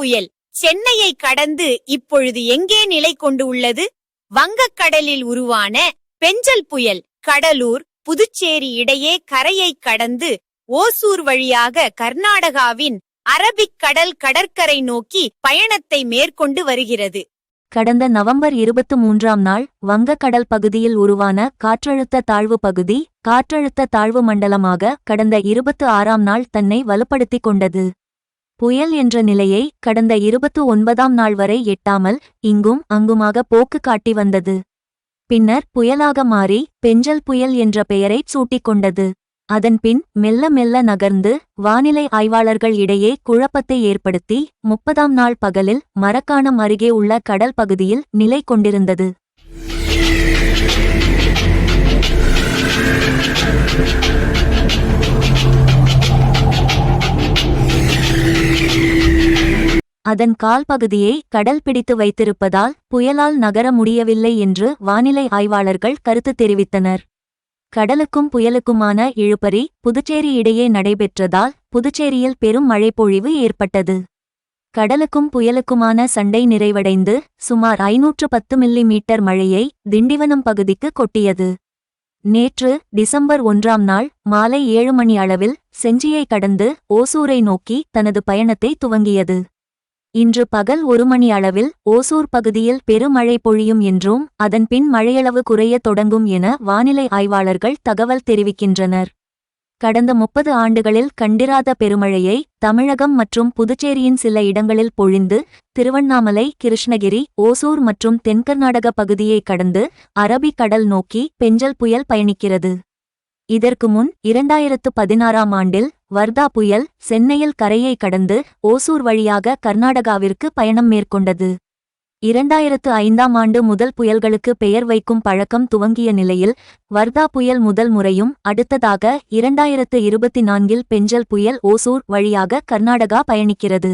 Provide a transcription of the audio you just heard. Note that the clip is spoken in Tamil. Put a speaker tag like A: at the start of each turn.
A: புயல். சென்னையை கடந்து இப்பொழுது எங்கே நிலை கொண்டு உள்ளது? வங்கக்கடலில் உருவான பெஞ்சல் புயல் கடலூர் புதுச்சேரி இடையே கரையை கடந்து ஓசூர் வழியாக கர்நாடகாவின் அரபிக் கடல் கடற்கரை நோக்கி பயணத்தை மேற்கொண்டு வருகிறது.
B: கடந்த நவம்பர் இருபத்து மூன்றாம் நாள் வங்கக்கடல் பகுதியில் உருவான காற்றழுத்த தாழ்வு பகுதி காற்றழுத்த தாழ்வு மண்டலமாக கடந்த இருபத்து ஆறாம் நாள் தன்னை வலுப்படுத்திக் கொண்டது. புயல் என்ற நிலையை கடந்த இருபத்து ஒன்பதாம் நாள் வரை எட்டாமல் இங்கும் அங்குமாக போக்கு காட்டி வந்தது. பின்னர் புயலாக மாறி பெஞ்சல் புயல் என்ற பெயரைச் சூட்டிக் கொண்டது அதன்பின் மெல்ல மெல்ல நகர்ந்து வானிலை ஆய்வாளர்கள் இடையே குழப்பத்தை ஏற்படுத்தி முப்பதாம் நாள் பகலில் மரக்காணம் அருகே உள்ள கடல் பகுதியில் நிலை கொண்டிருந்தது. அதன் கால் பகுதியை கடல் பிடித்து வைத்திருப்பதால் புயலால் நகர முடியவில்லை என்று வானிலை ஆய்வாளர்கள் கருத்து தெரிவித்தனர். கடலுக்கும் புயலுக்குமான இழுபறி புதுச்சேரி இடையே நடைபெற்றதால் புதுச்சேரியில் பெரும் மழைப்பொழிவு ஏற்பட்டது. கடலுக்கும் புயலுக்குமான சண்டை நிறைவடைந்து சுமார் ஐநூற்று பத்து மில்லி மீட்டர் மழையை திண்டிவனம் பகுதிக்கு கொட்டியது. நேற்று டிசம்பர் ஒன்றாம் நாள் மாலை ஏழு மணி அளவில் செஞ்சியை கடந்து ஓசூரை நோக்கி தனது பயணத்தை துவங்கியது. இன்று பகல் ஒரு மணி அளவில் ஓசூர் பகுதியில் பெருமழை பொழியும் என்றும் அதன்பின் மழையளவு குறைய தொடங்கும் என வானிலை ஆய்வாளர்கள் தகவல் தெரிவிக்கின்றனர். கடந்த முப்பது ஆண்டுகளில் கண்டிராத பெருமழையை தமிழகம் மற்றும் புதுச்சேரியின் சில இடங்களில் பொழிந்து திருவண்ணாமலை கிருஷ்ணகிரி ஓசூர் மற்றும் தென்கர்நாடக பகுதியை கடந்து அரபிக்கடல் நோக்கி பெஞ்சல் புயல் பயணிக்கிறது. இதற்கு முன் இரண்டாயிரத்து பதினாறாம் ஆண்டில் வர்தா புயல் சென்னையில் கரையை கடந்து ஓசூர் வழியாக கர்நாடகாவிற்கு பயணம் மேற்கொண்டது. இரண்டாயிரத்து ஐந்தாம் ஆண்டு முதல் புயல்களுக்கு பெயர் வைக்கும் பழக்கம் துவங்கிய நிலையில் வர்தா புயல் முதல் முறையும் அடுத்ததாக இரண்டாயிரத்து இருபத்தி நான்கில் பெஞ்சல் புயல் ஓசூர் வழியாக கர்நாடகா பயணிக்கிறது.